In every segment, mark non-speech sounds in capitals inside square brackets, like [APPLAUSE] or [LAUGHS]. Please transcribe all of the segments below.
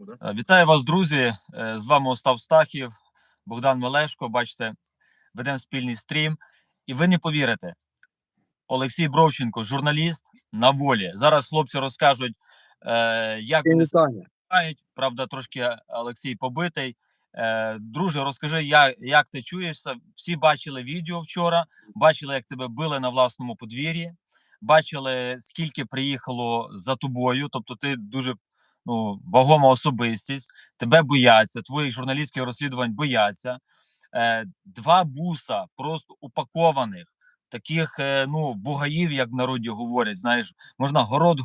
Е, Вітаю вас, друзі. Е, З вами Остап Стахів, Богдан Мелешко. Бачите, ведемо спільний стрім. І ви не повірите, Олексій Бровченко, журналіст на волі. Зараз хлопці розкажуть, е, як вони співають. Правда, трошки Олексій побитий. Друже, розкажи, як, як ти чуєшся? Всі бачили відео вчора, бачили, як тебе били на власному подвір'ї, бачили, скільки приїхало за тобою. Тобто, ти дуже ну, вагома особистість, тебе бояться, твоїх журналістських розслідувань бояться. Е, Два буса просто упакованих, таких е, ну, бугаїв, як в народі говорять, знаєш, можна город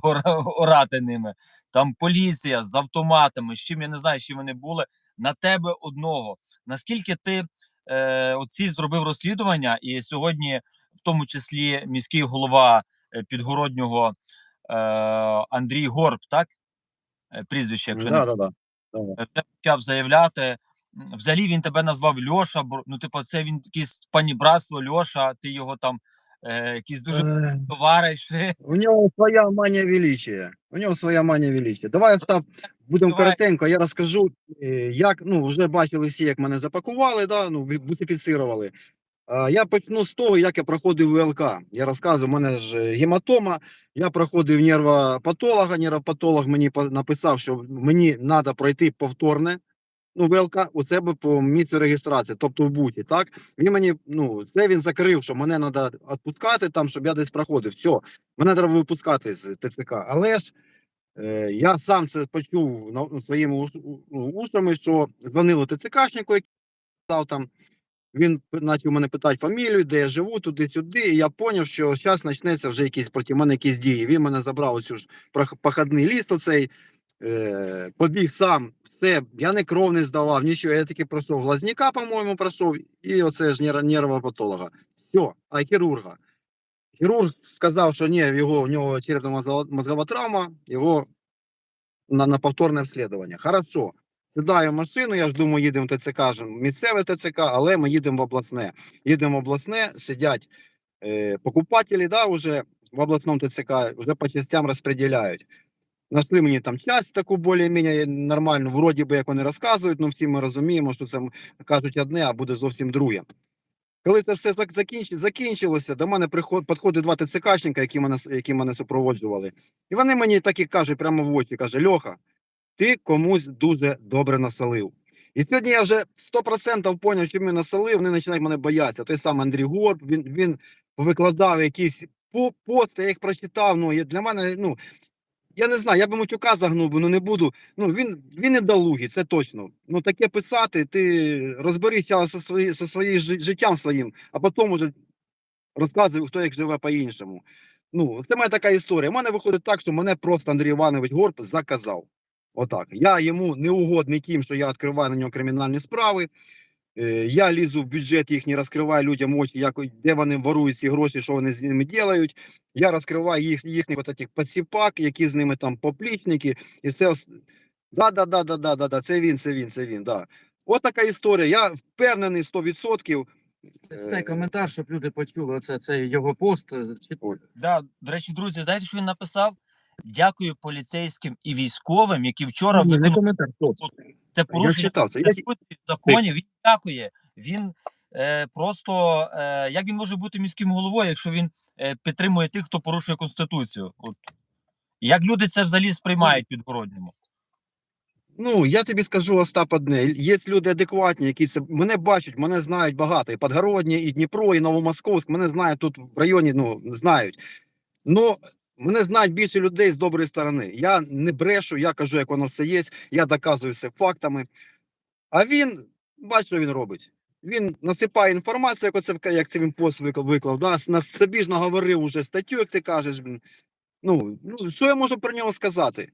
орати ними. Там поліція з автоматами, з чим я не знаю, з чим вони були, на тебе одного. Наскільки ти е, оці зробив розслідування, і сьогодні, в тому числі, міський голова е, підгороднього е, Андрій Горб, так? Е, Прізвище, якщо Да, да, да. Да. вже почав заявляти. Взагалі він тебе назвав Льоша, бо ну, типу, це він якийсь панібратство Льоша, ти його там е, якийсь дуже Е, товариш. У нього своя манія величия. У нього своя манія величия. Давай, Остап, будемо Давай. коротенько. Я розкажу, е, як, ну, вже бачили всі, як мене запакували, да, ну, бутифіцирували. Я почну з того, як я проходив ВЛК. Я розказую, у мене ж е, гематома. Я проходив нервопатолога. Нервопатолог мені написав, що мені треба пройти повторне. Ну, ВЛК у себе по місцю реєстрації, тобто в буті, так? Він мені, ну, це він закрив, що мене треба відпускати там, щоб я десь проходив. Все, мене треба випускати з ТЦК. Але ж е, я сам це почув на, своїми ну, ушами, що дзвонили ТЦКшнику, який став там. Він почав мене питати фамілію, де я живу, туди-сюди. І я зрозумів, що зараз почнеться вже якісь проти мене якісь дії. Він мене забрав оцю ж проходний ліст, оцей, е, побіг сам. Все, я не кров не здавав, нічого. Я таки пройшов глазняка, по-моєму, пройшов, і оце ж нер- нервопатолога. Все, а хірурга. Хірург сказав, що ні, його, у нього черепно-мозгова травма, його на, на повторне обслідування. Хорошо. Сідаю в машину, я ж думаю, їдемо в ТЦК, місцеве ТЦК, але ми їдемо в обласне. Їдемо в обласне, сидять е, покупателі, да, вже в обласному ТЦК, вже по частям розподіляють. Нашли мені там часть таку більш-менш нормальну, вроді би, як вони розказують, ну всі ми розуміємо, що це кажуть одне, а буде зовсім друге. Коли це все закінчилося, до мене підходить два ТЦКшника, які мене, які мене супроводжували. І вони мені так і кажуть прямо в очі, каже, Льоха, ти комусь дуже добре насолив. І сьогодні я вже 100% поняв, що він насолив, вони починають мене боятися. Той самий Андрій Горб, він, він викладав якісь по- пости, я їх прочитав. Ну, для мене, ну, я не знаю, я би матюка загнув, би, ну не буду. Ну, він, він недолугий, це точно. Ну, таке писати, ти розберися зі свої, своїм життям своїм, а потім уже розказуй, хто як живе по-іншому. Ну, це моя така історія. У мене виходить так, що мене просто Андрій Іванович Горб заказав. Отак. Я йому не угодний тим, що я відкриваю на нього кримінальні справи. Е, Я лізу в бюджет їхній, розкриваю людям очі, як, де вони ворують ці гроші, що вони з ними роблять. Я розкриваю їх, їхніх от таких посіпак, які з ними там поплічники, і все. ос- Да, да, да, да, да, да, да, це він, це він, це він. Да. От така історія. Я впевнений 100%. Дай коментар, щоб люди почули оце, це його пост. е. Да, до речі, друзі, знаєте, що він написав? Дякую поліцейським і військовим, які вчора виконали це Я порушення читав це. Я, законів. Він дякує. Він е, просто е, як він може бути міським головою, якщо він е, підтримує тих, хто порушує конституцію? От як люди це взагалі сприймають підгородньому? Ну, я тобі скажу, Остап, одне. Є люди адекватні, які це мене бачать, мене знають багато. І Подгородні, і Дніпро, і Новомосковськ. Мене знають тут в районі, ну, знають. Ну, мене знають більше людей з доброї сторони. Я не брешу, я кажу, як воно все є, я доказую все фактами. А він, бачу, що він робить. Він насипає інформацію, як, оце, як це він пост виклав, да? ж наговорив уже статтю, як ти кажеш. Ну, ну, що я можу про нього сказати?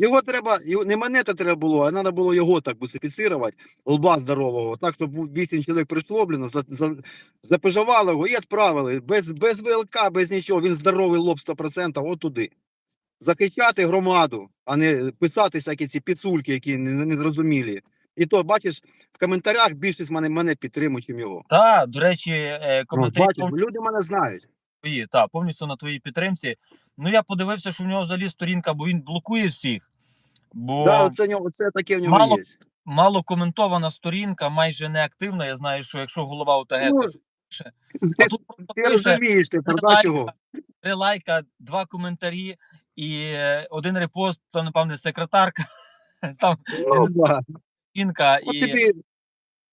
Його треба, його, не мене то треба було, а треба було його так бусифіцирувати, лба здорового, так, щоб вісім чоловік прийшло, блін, за, за, запежували його і відправили. Без, без ВЛК, без нічого, він здоровий лоб 100%, от туди. Захищати громаду, а не писати всякі ці підсульки, які не- незрозумілі. І то, бачиш, в коментарях більшість мене, мене підтримує, чим його. Та, до речі, е, Ну, коментарі бачиш, люди мене знають. та, повністю на твоїй підтримці. Ну, я подивився, що в нього взагалі сторінка, бо він блокує всіх. Бо Да, це, в це таке в нього Мало- є. мало коментована сторінка, майже не активна. Я знаю, що якщо голова ОТГ, Ну, то пише. Ти, А тут просто ти пише розумієш три лайка, чого? три лайка, два коментарі і е, один репост, то, напевне, секретарка. [LAUGHS] Там Ну, да. жінка і. тобі,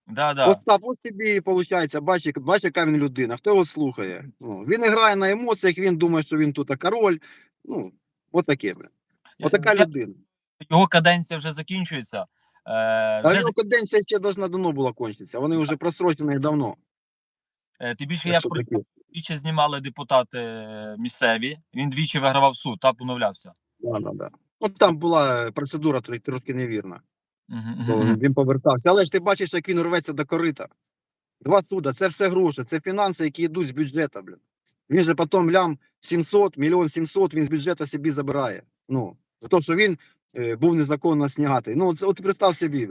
Да, да. Остап, ось тобі виходить, бач, як- бач, яка він людина, хто його слухає. Ну, він грає на емоціях, він думає, що він тут король. Ну, от таке. Отака Я- людина. Його каденція вже закінчується. Е, А вже його каденція ще должна давно була кончитися. Вони вже просрочені давно. Е, Тим більше я Якщо про таке. двічі знімали депутати е, місцеві. Він двічі вигравав суд та поновлявся. Да, да, да. От там була процедура трохи, трошки невірна. Мгм, То мгм. він повертався. Але ж ти бачиш, як він рветься до корита. Два суда, це все гроші, це фінанси, які йдуть з бюджету, блін. Він же потім лям 700, мільйон 700 він з бюджету собі забирає. Ну, за те, що він е, був незаконно снятий. Ну, от, от представ собі.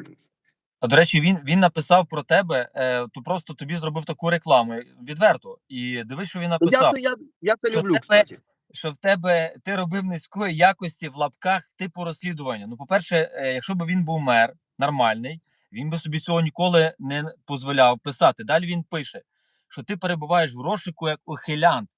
А до речі, він, він написав про тебе, е, то просто тобі зробив таку рекламу відверто. І дивись, що він Я написав. це, я, я це Що люблю, тебе- що в тебе ти робив низької якості в лапках типу розслідування. Ну, по-перше, е, якщо б він був мер нормальний, він би собі цього ніколи не дозволяв писати. Далі він пише, що ти перебуваєш в розшуку як ухилянт.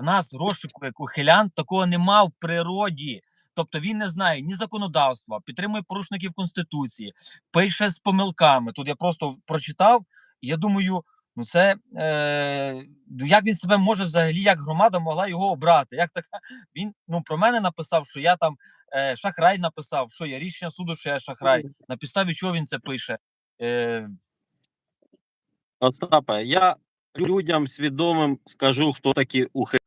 В нас розшуку як ухилянт такого нема в природі. Тобто він не знає ні законодавства, підтримує порушників конституції, пише з помилками. Тут я просто прочитав, і я думаю, ну це е, ну як він себе може взагалі, як громада могла його обрати? Як така він ну про мене написав, що я там е, шахрай написав, що є рішення суду, що я шахрай. На підставі чого він це пише? Е, Остапе, я людям свідомим скажу, хто такі ухи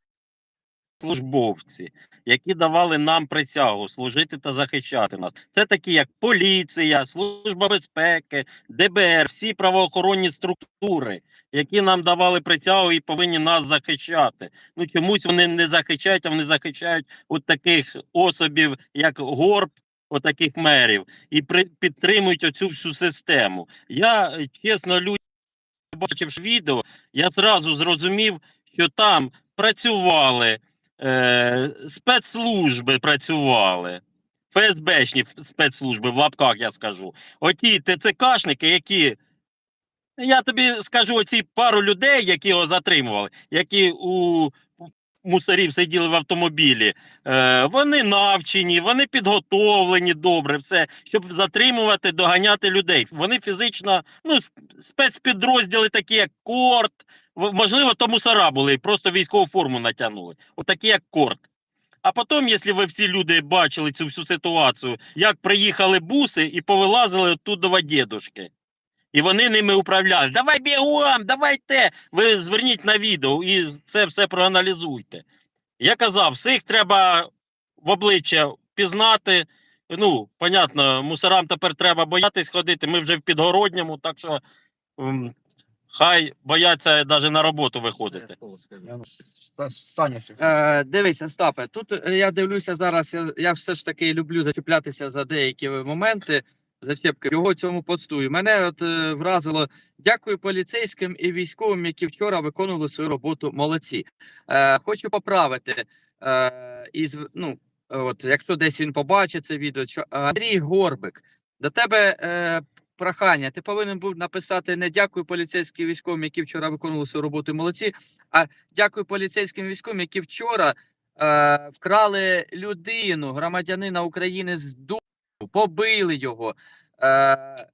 службовці, які давали нам присягу служити та захищати нас. Це такі, як поліція, служба безпеки, ДБР, всі правоохоронні структури, які нам давали присягу і повинні нас захищати. Ну чомусь вони не захищають, а вони захищають от таких особів, як Горб. Отаких мерів і при, підтримують оцю всю систему. Я чесно людям бачивши відео, я зразу зрозумів, що там працювали е, спецслужби, працювали. ФСБшні спецслужби в лапках я скажу. Оті ТЦКшники, які. Я тобі скажу оці пару людей, які його затримували, які у мусорів сиділи в автомобілі. Е, вони навчені, вони підготовлені добре, все, щоб затримувати, доганяти людей. Вони фізично, ну, спецпідрозділи, такі як Корт, можливо, то мусора були, просто військову форму натягнули. Отакі як Корт. А потім, якщо ви всі люди бачили цю всю ситуацію, як приїхали буси і повилазили оттуда дідушки. І вони ними управляли. Давай бігом, давайте. Ви зверніть на відео і це все проаналізуйте. Я казав, всіх треба в обличчя пізнати. Ну, понятно, мусорам тепер треба боятись ходити. Ми вже в підгородньому, так що хай бояться навіть на роботу виходити. Ну, Са- Саня, що? Е, дивись, Остапе, тут е, я дивлюся зараз. Я, я все ж таки люблю зачіплятися за деякі моменти. Зачепки його цьому постую. Мене от е, вразило. Дякую поліцейським і військовим, які вчора виконували свою роботу. Молодці. Е, хочу поправити. Е, із, ну, от, якщо десь він побачить це відео, що Андрій Горбик, до тебе е, прохання. Ти повинен був написати не дякую поліцейським військовим, які вчора виконували свою роботу. Молодці. А дякую поліцейським військовим, які вчора е, вкрали людину, громадянина України з дому, побили його. Е,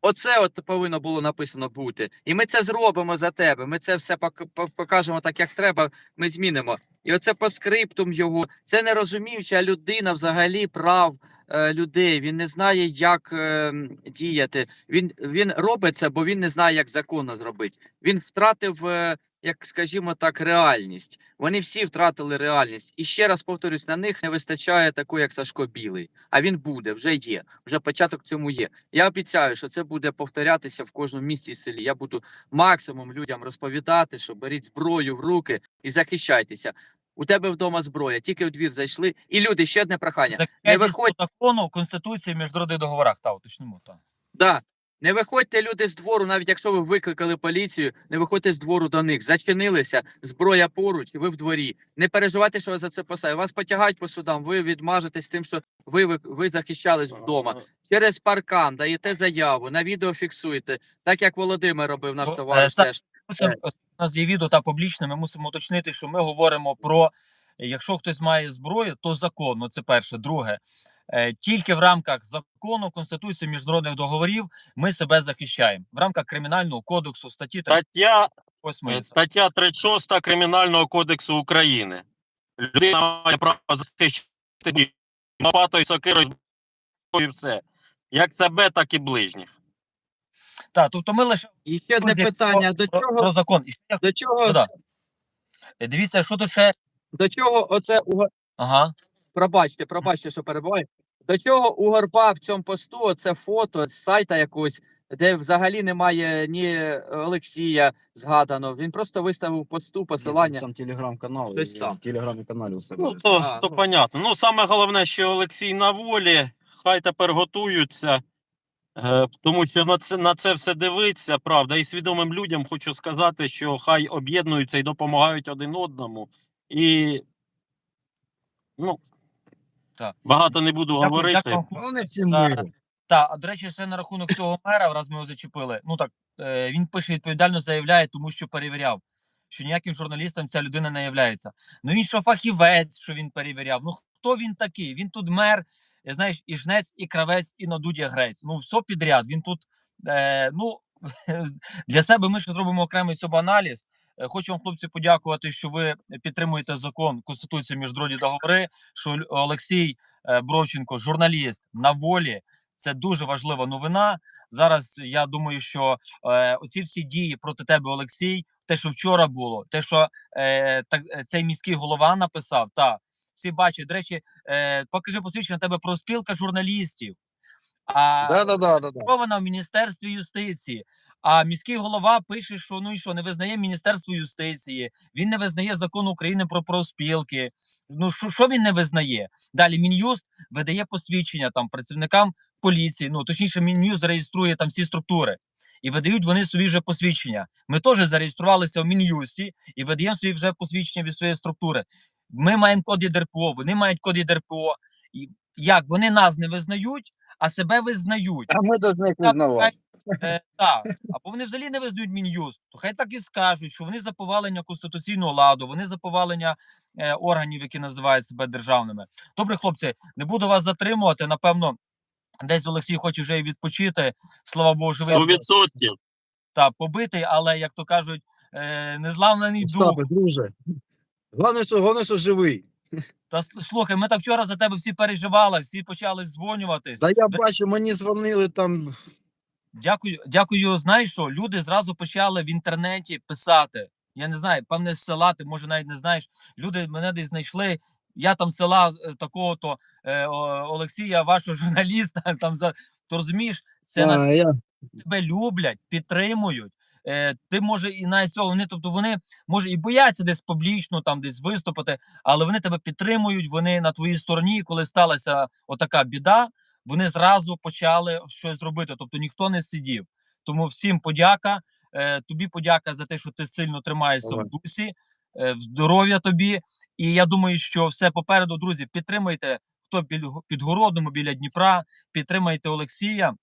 Оце от повинно було написано бути. І ми це зробимо за тебе. Ми це все пок- пок- покажемо так, як треба. Ми змінимо. І оце по скриптум його. Це не розуміюча людина взагалі прав людей. Він не знає, як е, діяти. Він, він робить це, бо він не знає, як законно зробити. Він втратив, е, як скажімо так, реальність. Вони всі втратили реальність. І ще раз повторюсь, на них не вистачає такої, як Сашко Білий. А він буде, вже є. Вже початок цьому є. Я обіцяю, що це буде повторятися в кожному місті і селі. Я буду максимум людям розповідати, що беріть зброю в руки і захищайтеся. У тебе вдома зброя, тільки в двір зайшли. І люди, ще одне прохання. Не виходь, закону, конституції, міжнародних договорах. Та уточнимо. Та. да, Не виходьте люди з двору, навіть якщо ви викликали поліцію, не виходьте з двору до них. Зачинилися, зброя поруч, ви в дворі. Не переживайте, що ви за це посадять. Вас потягають по судам, ви відмажетесь тим, що ви, ви, ви захищались вдома. Через паркан даєте заяву, на відео фіксуєте, так як Володимир робив наш е, товариш теж. Мусимо- у нас є відео та публічне. Ми мусимо уточнити, що ми говоримо про якщо хтось має зброю, то закон. Ну це перше. Друге, е, тільки в рамках закону, конституції міжнародних договорів ми себе захищаємо в рамках кримінального кодексу статті Стаття 38. Е, Стаття 36 Кримінального кодексу України. Людина має право захищати лопатою, сокирою, все. Як себе, так і ближніх. Так, тобто ми лише І ще одне питання: про, до чого про закон. І ще до чого ну, да. Е, Дивіться, що тут ще. до чого оце Ага. пробачте, пробачте, що перебуваю. До чого у Горба в цьому посту оце фото з сайта якогось, де взагалі немає ні Олексія згадано. Він просто виставив посту посилання. Там телеграм-канал, Хтось там. в телеграм-каналі все. Ну, то, А, то ну. понятно. Ну, саме головне, що Олексій на волі, хай тепер готуються. Е, тому що на це, на це все дивиться, правда. І свідомим людям хочу сказати, що хай об'єднуються і допомагають один одному. І ну, Так. багато не буду Дякую, говорити. дякую вам, Вони всі Та- миру. Так, а до речі, ще на рахунок цього мера, раз ми його зачепили. Ну так е, він пише відповідально заявляє, тому що перевіряв, що ніяким журналістом ця людина не являється. Ну він що фахівець, що він перевіряв. Ну хто він такий? Він тут мер, е, знаєш, і жнець, і кравець, і надудя грець. Ну все підряд. Він тут е, ну [LAUGHS] для себе ми ще зробимо окремий цьому аналіз. Е, Хочу вам, хлопці, подякувати, що ви підтримуєте закон Конституції міжнародні договори. Що Олексій е, Бровченко, журналіст на волі. Це дуже важлива новина. Зараз я думаю, що е, оці всі дії проти тебе, Олексій, те, що вчора було, те, що е, так, е, цей міський голова написав, та всі бачать. До речі, е, покажи посвідчення тебе про спілка журналістів. А Да, да, да, да, да. вона в Міністерстві юстиції. А міський голова пише, що ну і що не визнає Міністерство юстиції, він не визнає закон України про профспілки. Ну що, що він не визнає? Далі Мін'юст видає посвідчення там працівникам поліції. Ну точніше, Мін'юст реєструє там всі структури. І видають вони собі вже посвідчення. Ми теж зареєструвалися в Мін'юсті і видаємо собі вже посвідчення від своєї структури. Ми маємо код ЄДРПО, вони мають код ЄДРПО. І як вони нас не визнають, а себе визнають. А ми до них Так, визнавати. Е, так, або вони взагалі не визнають мін'юст, то хай так і скажуть, що вони за повалення конституційного ладу, вони за повалення е, органів, які називають себе державними. Добре, хлопці, не буду вас затримувати. Напевно, десь Олексій хоче вже і відпочити. Слава Богу, живий 100%. та побитий, але як то кажуть, е, незламлений дух. Друже. Головне, що, головне, що живий. Та слухай, ми так вчора за тебе всі переживали, всі почали дзвонюватись. Да я бачу, мені дзвонили там. Дякую, дякую. Знаєш що? Люди зразу почали в інтернеті писати. Я не знаю, певне з села, ти може навіть не знаєш. Люди мене десь знайшли. Я там села е, такого-то е, Олексія, вашого [LAUGHS] журналіста. Там за то розумієш, це нас я, тебе люблять, підтримують. Е, ти може і навіть цього вони, тобто вони може і бояться десь публічно там десь виступити, але вони тебе підтримують. Вони на твоїй стороні, коли сталася отака біда, вони зразу почали щось робити. Тобто ніхто не сидів. Тому всім подяка. Е, тобі подяка за те, що ти сильно тримаєшся Давай. в дусі, е, в здоров'я тобі. І я думаю, що все попереду, друзі, підтримайте хто під, під Городом, біля Дніпра, підтримайте Олексія.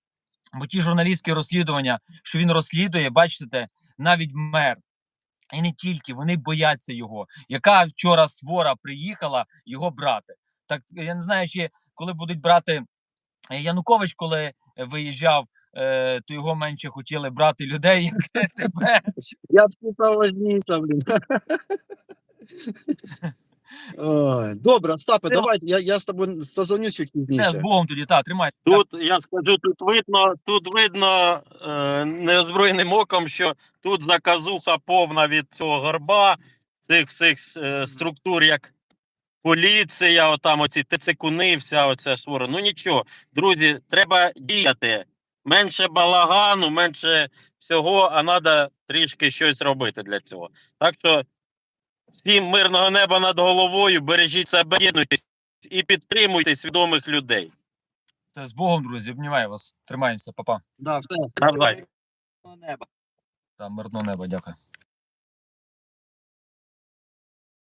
Бо ті журналістські розслідування, що він розслідує, бачите, навіть мер. І не тільки вони бояться його. Яка вчора свора приїхала його брати? Так я не знаю, чи коли будуть брати е, Янукович, коли е, виїжджав, е, то його менше хотіли брати людей, як [LAUGHS] тебе. я б писав важніше, блін. [LAUGHS] Ой, Добре, Остапе, Ти- давай, я, я з тобою созвонюсь чуть Е, З пізніше. Богом тоді, та, тримайте. Тут я скажу, тут видно, тут видно е, неозброєним оком, що тут заказуха повна від цього горба, цих всіх е, структур, як поліція, отам оці тецекуни, вся оця свора. Ну нічого, друзі, треба діяти. Менше балагану, менше всього, а треба трішки щось робити для цього. Так що всім мирного неба над головою, бережіть себе, єднуйтесь і підтримуйте свідомих людей. Це з Богом, друзі. Обнімаю вас. Тримаємося, папа. Да, все. Давай. Неба. Та мирного неба, дякую.